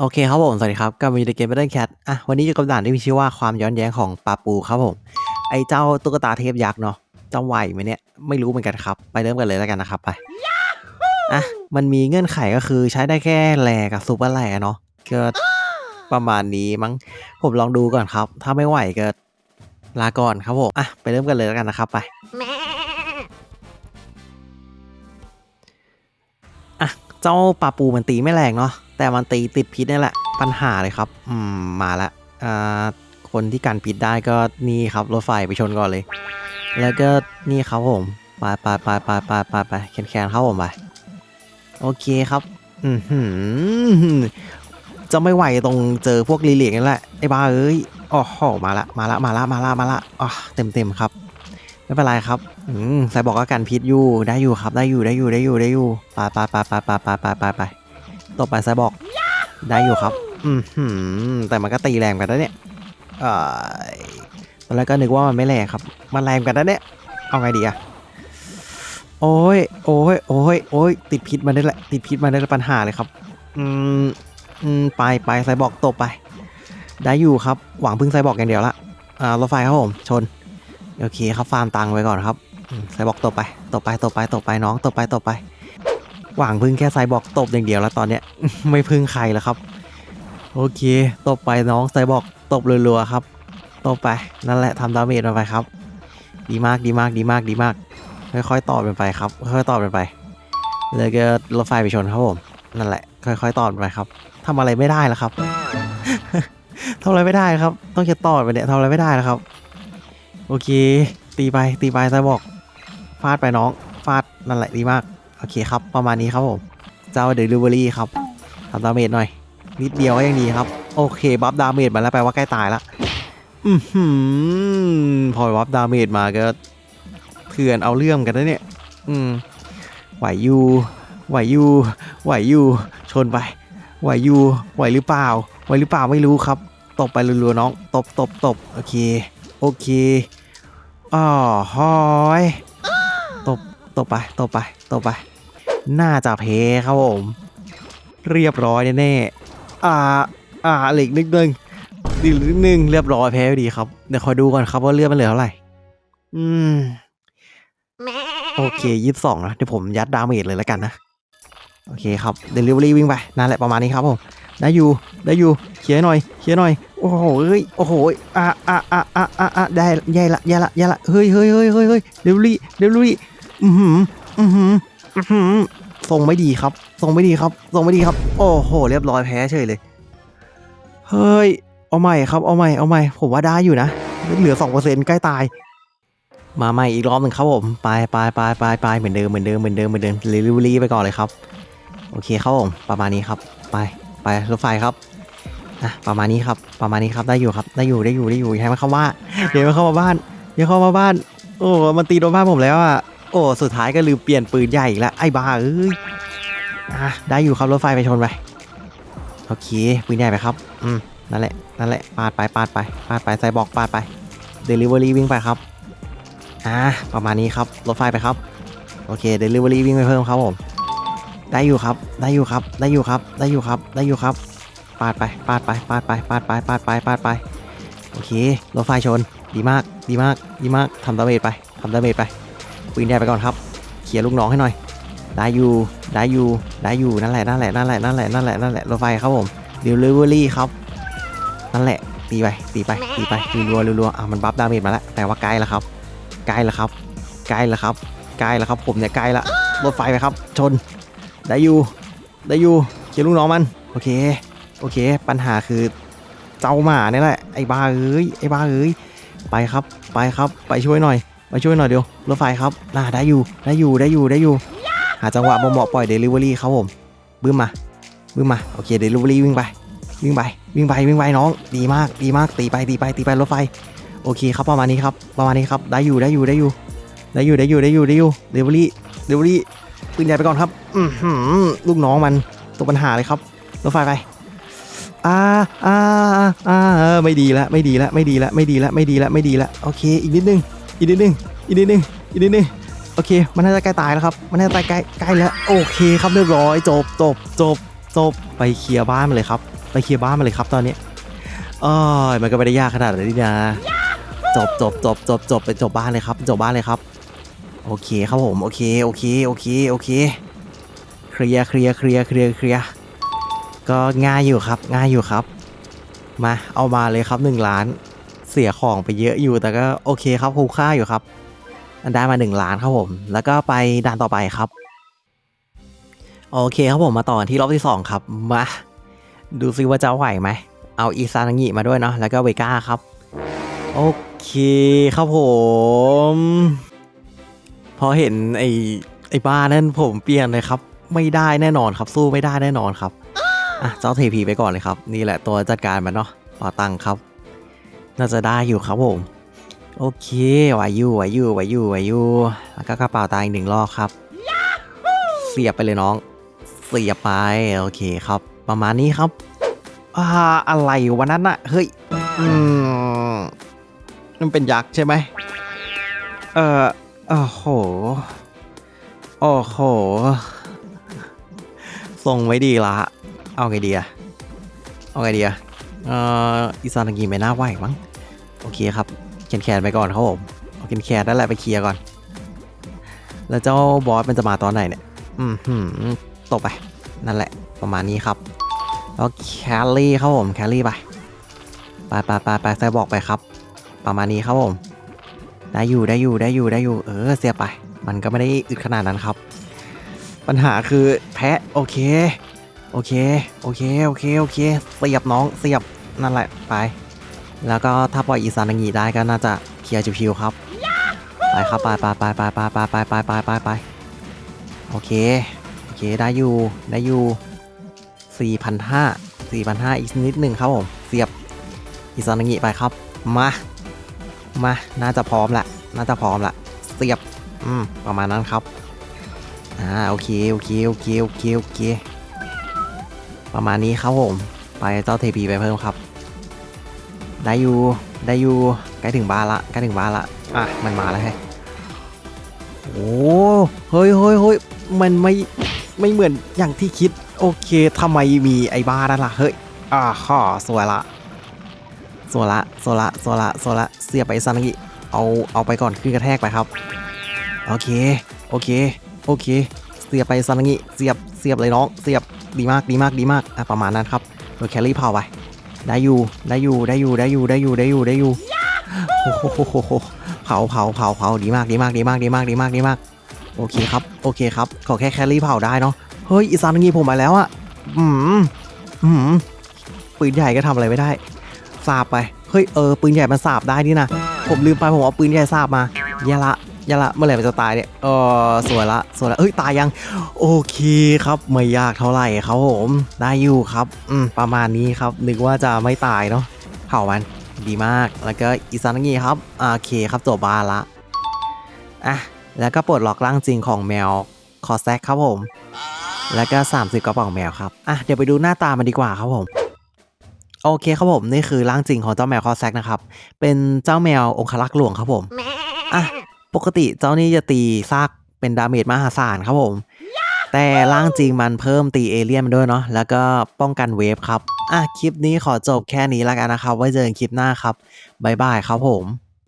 โอเคครับผม สวัสดีครับกับมีเดเกมเบอร์แคทอะวันนี้อยู่กับด่านที่มีชื่อว่าความย้อนแย้งของปาปูครับผม ไอ้เจ้าตุ๊กตาเทพยักษ์เนาะจะไหวไหมเนี่ย ไม่รู้เหมือนกันครับ ไปเริ่มกันเลยแล้วกันนะครับไป อะ มันมีเงื่อนไขก็คือใช้ได้แค่แหลกับซูเปอร์แหลเนาะก็ประมาณนี้มั้ง ผมลองดูก่อนครับ ถ้าไม่ไหวก็ลาก่อนครับผม อะ ไปเริ่มกันเลยแล้วกันนะครับไปอะ เจ้าปาปูมันตีไม่แรงเนาะ แต่มันตีติดพิษนี่แหละ ปัญหาเลยครับ อืม มาละอ่าคนที่กันพิษได้ก็นี่ครับรถไฟไปชนก่อนเลย แล้วก็นี่ครับผมไปไปไปไปไปไปไปแคนแคนเข้าผมไป โอเคครับ อือหือจะไม่ไหวตรงเจอพวกรีเลียกนั่นแหละไอ้บ้าเอ้ยโอ้โหมาละมาละมาละมาละมาละอะเต็มเต็มครับไม่เป็นไรครับ อืมใส่บอกว่ากันพิษอยู่ ได้อยู่ครับ ได้อยู่ ได้อยู่ ได้อยู่ ได้อยู่ ไปไปไปไปไปไปไปไป ต่อไปใส่บอกได้อยู่ครับอืมหืมแต่มันก็ตีแรงกันนะเนี่ยเอ่อตอนแรกก็นึกว่ามันไม่แรงครับ มันแรงกันนะเนี่ย เอาไงดีอะโอ้ย โอ้ย โอ้ย โอ้ย ติดพิษมาได้แหละ ติดพิษมาได้ปัญหาเลยครับ อืม อืม ไปไปใส่บอกตบไป ได้อยู่ครับ หวังพึ่งใส่บอกอย่างเดียวละ อ่ารถไฟครับผม ชน โอเคครับ ฟาร์มตังค์ไว้ก่อนครับอืมใส่บอกตบไป ตบไป ตบไป ตบไป น้อง ตบไป ตบไป หวังพึ่งแค่ใส่บอกตบอย่างเดียวแล้วตอนเนี้ย ไม่พึ่งใครแล้วครับ โอเค ตบไปน้องใส่บอกตบรัวๆครับ ตบไปนั่นแหละทำดาเมจมันไปครับ ดีมากดีมากดีมากดีมาก ค่อยๆตอบมันไปครับ ค่อยๆตอบมันไปแล้วก็รถไฟไปชนครับผม นั่นแหละ ค่อยๆตอบมันไปครับทำอะไรไม่ได้แล้วครับทำอะไรไม่ได้ครับ ต้องจะตอบไปเนี่ยทำอะไรไม่ได้แล้วครับ โอเค ตีไปตีไปไซบอกฟาดไปน้องฟาดนั่นแหละดีมาก โอเคครับ ประมาณนี้ครับผม เจ้าเดลิเวอรี่ครับทำดาเมจหน่อย นิดเดียวก็ยังดีครับ โอเค บัฟดาเมจมาแล้วแปลว่าใกล้ตายละอือหือพอบัฟดาเมจมาก็เถื่อนเอาเรื่องกันนะเนี่ย อืมไหวอยู่ไหวอยู่ไหวอยู่ชนไปไหวอยู่ไหวหรือเปล่าไหวหรือเปล่าไม่รู้ครับตบไปรัวๆน้องตบตบตบโอเค โอเคอ๋อฮอย ตบไปตบไปตบไป น่าจะเพครับผม เรียบร้อยแน่ๆอ่า อ่าเหล็กนิดนึงดีนิดนึงเรียบร้อยแพ้ดีครับ เดี๋ยวคอยดูก่อนครับว่าเลือดมันเหลือเท่าไหร่ อืม โอเคยี่สิบสองนะเดี๋ยวผมยัดดาเมจเลยแล้วกันนะ โอเคครับเดลิเวอรี่วิ่งไปนั่นแหละประมาณนี้ครับผมได้อยู่ได้อยู่เคลียหน่อยเคลียหน่อยโอ้โหเฮ้ยโอ้โหอะอะอะอะอะได้แย่ละแย่ละแย่ละเฮ้ยเฮ้ยเฮ้ยเฮ้ยเฮ้ยเดลิเวอรี่เดลิเวอรี่ อือหือ อือหือ อือหือทรงไม่ดีครับ ทรงไม่ดีครับ ทรงไม่ดีครับ โอ้โห เรียบร้อยแพ้เฉยเลย เฮ้ย เอาใหม่ครับ เอาใหม่ เอาใหม่ ผมว่าได้อยู่นะ เหลือสองเปอร์เซ็นต์ใกล้ตาย มาใหม่อีกรอบหนึ่งครับผม ไปไปไปไปไปเหมือนเดิม เหมือนเดิม เหมือนเดิม เหมือนเดิมเดลิวอรี่ไปก่อนเลยครับ โอเคครับผม ประมาณนี้ครับ ไป ไป รถไฟครับอะประมาณนี้ครับ ประมาณนี้ครับ ได้อยู่ครับ ได้อยู่ ได้อยู่ ได้อยู่ย่าให้มันเข้าว่าอย่าให้มันเข้ามาบ้านย่าเข้ามาบ้าน โอ้ มันตีโดนบ้านผมแล้วอะ โอ้ สุดท้ายก็ลืมเปลี่ยนปืนใหญ่อีกแล้วไอ้บ้าเอ้ยอะได้อยู่ครับรถไฟไปชนไปโอเคปืนใหญ่ไปครับอืมนั่นแหละนั่นแหละปาดไปปาดไปปาดไปใส่บอกปาดไปเดลิเวอรี่วิ่งไปครับอ่าประมาณนี้ครับรถไฟไปครับโอเคเดลิเวอรี่วิ่งไปเพิ่มครับผมได้อยู่ครับได้อยู่ครับได้อยู่ครับได้อยู่ครับได้อยู่ครับ ปาดไปปาดไปปาดไปปาดไปปาดไปปาดไปโอเครถไฟชนดีมากดีมากดีมากทำดาเมจไปทำดาเมจไป ปืนใหญ่ไปก่อนครับเคลียลูกน้องให้หน่อย ได้อยู่ ได้อยู่ ได้อยู่ นั่นแหละ นั่นแหละ นั่นแหละ นั่นแหละ นั่นแหละ นั่นแหละ รถไฟครับผมเดลิเวอรี่ครับ นั่นแหละ ตีไป ตีไป ตีไปรัวรัวอะมันบัฟดาเมจมาแล้วแปลว่าใกล้แล้วครับ ใกล้แล้วครับ ใกล้แล้วครับ ใกล้แล้วครับ ผมเนี่ยใกล้ละ รถไฟไปครับ ชน ได้อยู่ ได้อยู่เคลียลูกน้องมัน โอเค โอเค ปัญหาคือเจ้าหมาเนี่ยแหละ ไอ้บ้าเอ้ย ไอ้บ้าเอ้ย ไปครับ ไปครับ ไปช่วยหน่อย ไปช่วยหน่อยเดี๋ยวรถไฟครับน่าได้อยู่ได้อยู่ได้อยู่ได้อยู่ หาจังหวะเหมาะปล่อยเดลิเวอรี่ครับผมบึ้มมาบึ้มมาโอเคเดลิเวอรี่วิ่งไป วิ่งไปวิ่งไปวิ่งไปน้อง ดีมากดีมากตีไปตีไปตีไปรถไฟ โอเคครับประมาณนี้ครับประมาณนี้ครับได้อยู่ได้อยู่ได้อยู่ได้อยู่ได้อยู่ได้อยู่ได้อยู่เดลิเวอรี่เดลิเวอรี่ปืนใหญ่ไปก่อนครับอือหือลูกน้องมันตัวปัญหาเลยครับรถไฟไปอ่าอ่าอ่าไม่ดีละไม่ดีละไม่ดีละไม่ดีละไม่ดีละไม่ดีละโอเคอีกนิดนึง อีกนิดนึงอีกนิดนึงอีกนิดนึงโอเค มันน่าจะใกล้ตายแล้วครับ มันน่าจะใกล้ใกล้ใกล้แล้ว โอเคครับเรียบร้อย จบจบจบจบไปเคลียร์บ้านมาเลยครับ ไปเคลียร์บ้านมาเลยครับตอนนี้เอ้ยมันก็ไม่ได้ยากขนาดนั้นะ จบจบจบจบจบไปจบบ้านเลยครับ จบบ้านเลยครับ โอเคครับผม โอเค โอเค โอเค โอเค เคลียร์เคลียร์เคลียร์เคลียร์เคลียร์ก็ง่ายอยู่ครับ ง่ายอยู่ครับ มา เอามาเลยครับหนึ่งล้าน สียของไปเยอะอยู่แต่ก็โอเคครับคุ้มค่าอยู่ครับ ได้มา 1 ล้านครับผม แล้วก็ไปด่านต่อไปครับ โอเคครับผมมาต่อที่รอบที่ 2 ครับ มา ดูซิว่าจะไหวไหม เอาอีซานังิมาด้วยเนาะแล้วก็เวก้าครับ โอเคครับผม พอเห็นไอ้ไอ้บ้านั่นผมเปลี่ยนเลยครับ ไม่ได้แน่นอนครับสู้ไม่ได้แน่นอนครับอะเจ้าเทพีไปก่อนเลยครับ นี่แหละตัวจัดการมันเนาะต่อตังครับ น่าจะได้อยู่ครับผม โอเคไหวอยู่ไหวอยู่ไหวอยู่ไหวอยู่แล้วก็กระเป๋าตังค์อีกหนึ่งรอบครับ เสียบไปเลยน้อง เสียบไป โอเคครับ ประมาณนี้ครับอ่าอะไรวันนั้นอะเฮ้ย อืมมันเป็นยักษ์ใช่ไหม เออโอ้โห โอ้โหทรงไว้ดีละ เอาไงดีอะเอาไงดีอะเอ่ออิซานากิไม่น่าไหวมั้งโอ เคครับแขนแขนไปก่อนครับผมเอาแขนแขนนั่นแหละไปเคลียร์ก่อน แล้วเจ้าบอสมันจะมาตอนไหนเนี่ยอืมหืมตกไป นั่นแหละ ประมาณนี้ครับ แล้วแคลรี่ครับผมแคลรี่ไปไปไปไปไปใส่บอกไปครับ ประมาณนี้ครับผม ได้อยู่ได้อยู่ได้อยู่ได้อยู่ เออเสียไป มันก็ไม่ได้อึดขนาดนั้นครับ ปัญหาคือแพะโอเค โอเค โอเค โอเค โอเค เสียบน้อง เสียบ นั่นแหละ ไป แล้วก็ถ้าปล่อยอีสานงีได้ก็น่าจะเคลียร์ชิวๆครับ ไปครับไปไปไปไปไปไปไปไปไปไปไปโอเค โอเค ได้อยู่ ได้อยู่ 4,500 4,500 อีกนิดหนึ่งครับผม เสียบอิซานางิไปครับ มา มา น่าจะพร้อมละ น่าจะพร้อมละ เสียบ อืม ประมาณนั้นครับ อ่า โอเค โอเค โอเค โอเค โอเค ประมาณนี้ครับผม ไปเจ้าเทพีไปเพิ่มครับ ได้อยู่ได้อยู่ใกล้ถึงบ้านละใกล้ถึงบ้านละอะมันมาแล้วแฮะโอ้เฮ้ยเฮ้ยเฮ้ยมันไม่ไม่เหมือนอย่างที่คิด โอเคทำไมมีไอ้บ้านั่นล่ะเฮ้ยอ่าข้อสวยละสวยละสวยละสวยละสวยละเสียไปซานางิเอาเอาไปก่อนขึ้นกระแทกไปครับโอเคโอเคโอเค เสียบไปซานางิเสียบเสียบเลยน้อง เสียบดีมากดีมากดีมากอะประมาณนั้นครับโดยแคลรี่เผาไป ได้อยู่ได้อยู่ได้อยู่ได้อยู่ได้อยู่ได้อยู่ได้อยู่โอ้โหเผาเผาเผาเผาดีมากดีมากดีมากดีมากดีมากดีมากโอเคครับโอเคครับขอแค่แคลรี่เผาได้เนาะเฮ้ยอีซานางีผมมาแล้วอะอืมอืมปืนใหญ่ก็ทำอะไรไม่ได้สาบไปเฮ้ยเออปืนใหญ่มันสาบได้นี่นะผมลืมไปผมเอาปืนใหญ่สาบมาแย่ละ ย่ละเมื่อไหร่มันจะตายเนี่ยเออสวยละสวยละเอ้ยตายยัง โอเคครับไม่ยากเท่าไหร่ครับผมได้อยู่ครับอืมประมาณนี้ครับนึกว่าจะไม่ตายเนาะเผามันดีมากแล้วก็อีซานางีครับโอเคครับจบบานละอะแล้วก็ปลดล็อกร่างจริงของแมวคอแซกครับผม แล้วก็ 30กระป๋องแมวครับอะเดี๋ยวไปดูหน้าตามันดีกว่าครับผมโอเคครับผมนี่คือร่างจริงของเจ้าแมวคอแซกนะครับ เป็นเจ้าแมวองคลักษ์หลวงครับผมอะ ปกติเจ้านี่จะตีซากเป็นดาเมจมหาศาลครับผม แต่ร่างจริงมันเพิ่มตีเอเลี่ยนมาด้วยเนาะแล้วก็ป้องกันเวฟครับ อะคลิปนี้ขอจบแค่นี้แล้วกันนะครับ ไว้เจอกันคลิปหน้าครับบ๊ายบายครับผม